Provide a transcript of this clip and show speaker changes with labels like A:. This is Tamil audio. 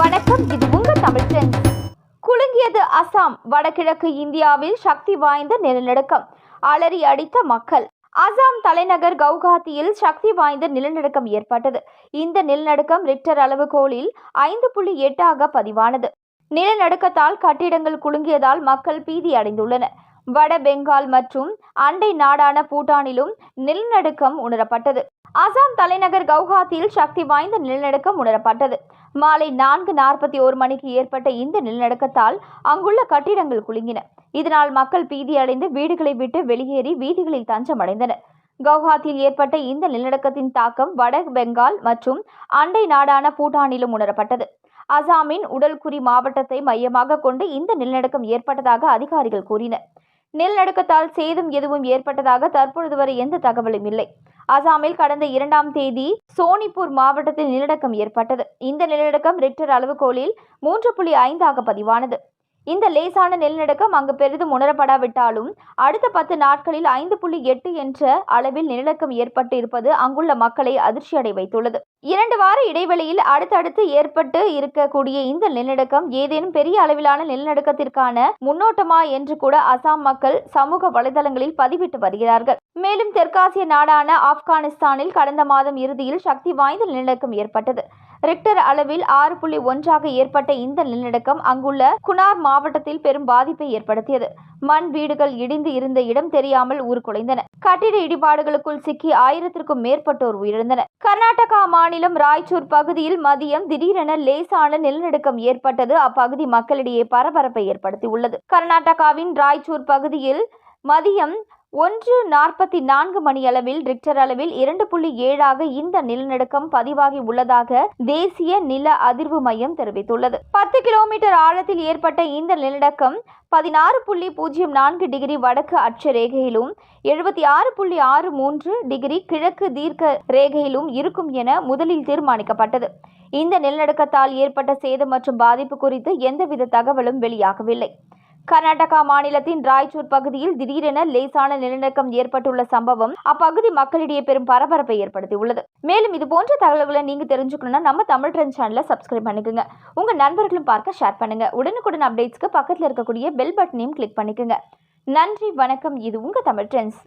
A: வணக்கம் இது உங்க தமிழ் ட்ரெண்ட் குலுங்கியது அசாம் வடகிழக்கு இந்தியாவில் சக்தி வாய்ந்த நிலநடுக்கம். அலறி அடித்த மக்கள். அசாம் தலைநகர் கவுகாத்தியில் சக்தி வாய்ந்த நிலநடுக்கம் ஏற்பட்டது. இந்த நிலநடுக்கம் ரிக்டர் அளவுகோலில் ஐந்து புள்ளி எட்டாக பதிவானது. நிலநடுக்கத்தால் கட்டிடங்கள் குலுங்கியதால் மக்கள் பீதி அடைந்துள்ளனர். வட பெங்கால் மற்றும் அண்டை நாடான பூட்டானிலும் நிலநடுக்கம் உணரப்பட்டது. அசாம் தலைநகர் கவுஹாத்தியில் சக்தி வாய்ந்த நிலநடுக்கம் உணரப்பட்டது. மாலை நான்கு நாற்பத்தி ஓரு மணிக்கு ஏற்பட்ட இந்த நிலநடுக்கத்தால் அங்குள்ள கட்டிடங்கள் குலுங்கின. இதனால் மக்கள் பீதியடைந்து வீடுகளை விட்டு வெளியேறி வீதிகளில் தஞ்சமடைந்தனர். கவுஹாத்தியில் ஏற்பட்ட இந்த நிலநடுக்கத்தின் தாக்கம் வட பெங்கால் மற்றும் அண்டை நாடான பூட்டானிலும் உணரப்பட்டது. அசாமின் உடல்குறி மாவட்டத்தை மையமாக கொண்டு இந்த நிலநடுக்கம் ஏற்பட்டதாக அதிகாரிகள் கூறினர். நிலநடுக்கத்தால் சேதம் எதுவும் ஏற்பட்டதாக தற்பொழுது வரை எந்த தகவலும் இல்லை. அசாமில் கடந்த இரண்டாம் தேதி சோனிப்பூர் மாவட்டத்தில் நிலநடுக்கம் ஏற்பட்டது. இந்த நிலநடுக்கம் ரிக்டர் அளவுகோலில் மூன்று புள்ளி ஐந்தாக பதிவானது. இந்த லேசான நிலநடுக்கம் அங்கு பெரிதும் உணரப்படாவிட்டாலும் அடுத்த பத்து நாட்களில் ஐந்து புள்ளி எட்டு என்ற அளவில் நிலநடுக்கம் ஏற்பட்டு இருப்பது அங்குள்ள மக்களை அதிர்ச்சியடை வைத்துள்ளது. இரண்டு வார இடைவெளியில் அடுத்தடுத்து ஏற்பட்டு இருக்கக்கூடிய இந்த நிலநடுக்கம் ஏதேனும் பெரிய அளவிலான நிலநடுக்கத்திற்கான முன்னோட்டமா என்று கூட அசாம் மக்கள் சமூக வலைதளங்களில் பதிவிட்டு வருகிறார்கள். மேலும் தெற்காசிய நாடான ஆப்கானிஸ்தானில் கடந்த மாதம் இறுதியில் சக்தி வாய்ந்த நிலநடுக்கம் ஏற்பட்டது. ரிக்டர் அளவில் ஆறு புள்ளி ஒன்றாக ஏற்பட்ட இந்த நிலநடுக்கம் அங்குள்ள குனார் மாவட்டத்தில் பெரும் பாதிப்பை ஏற்படுத்தியது. மண் வீடுகள் இடிந்து இருந்த இடம் தெரியாமல் ஊர்குலைந்தன கட்டிட இடிபாடுகளுக்குள் சிக்கி ஆயிரத்திற்கும் மேற்பட்டோர் உயிரிழந்தனர். கர்நாடகா மாநிலம் ராய்ச்சூர் பகுதியில் மதியம் திடீரென லேசான நிலநடுக்கம் ஏற்பட்டது. அப்பகுதி மக்களிடையே பரபரப்பை ஏற்படுத்தியுள்ளது. கர்நாடகாவின் ராய்ச்சூர் பகுதியில் மதியம் ஒன்று நாற்பத்தி நான்கு மணியளவில் ரிக்டர் அளவில் இரண்டு புள்ளி ஏழாக இந்த நிலநடுக்கம் பதிவாகி உள்ளதாக தேசிய நில அதிர்வு மையம் தெரிவித்துள்ளது. பத்து கிலோமீட்டர் ஆழத்தில் ஏற்பட்ட இந்த நிலநடுக்கம் பதினாறு புள்ளி பூஜ்ஜியம் நான்கு டிகிரி வடக்கு அச்ச ரேகையிலும் எழுபத்தி ஆறு புள்ளி ஆறு மூன்று டிகிரி கிழக்கு தீர்க்க ரேகையிலும் இருக்கும் என முதலில் தீர்மானிக்கப்பட்டது. இந்த நிலநடுக்கத்தால் ஏற்பட்ட சேதம் மற்றும் பாதிப்பு குறித்து எந்தவித தகவலும் வெளியாகவில்லை. கர்நாடகா மாநிலத்தின் ராய்ச்சூர் பகுதியில் திடீரென லேசான நிலநடுக்கம் ஏற்பட்டுள்ள சம்பவம் அப்பகுதி மக்களிடையே பெரும் பரபரப்பை ஏற்படுத்தியுள்ளது. மேலும் இது போன்ற தகவல்களை நீங்க தெரிஞ்சுக்கணும்னா நம்ம தமிழ் ட்ரெண்ட் சேனலை சப்ஸ்கிரைப் பண்ணிக்கோங்க. உங்க நண்பர்களும் பார்க்க ஷேர் பண்ணுங்க. உடனுக்குடன் அப்டேட்ஸ்க்கு பக்கத்தில் இருக்கக்கூடிய பெல் பட்டனையும் கிளிக் பண்ணிக்கோங்க. நன்றி வணக்கம். இது உங்க தமிழ் ட்ரெண்ட்ஸ்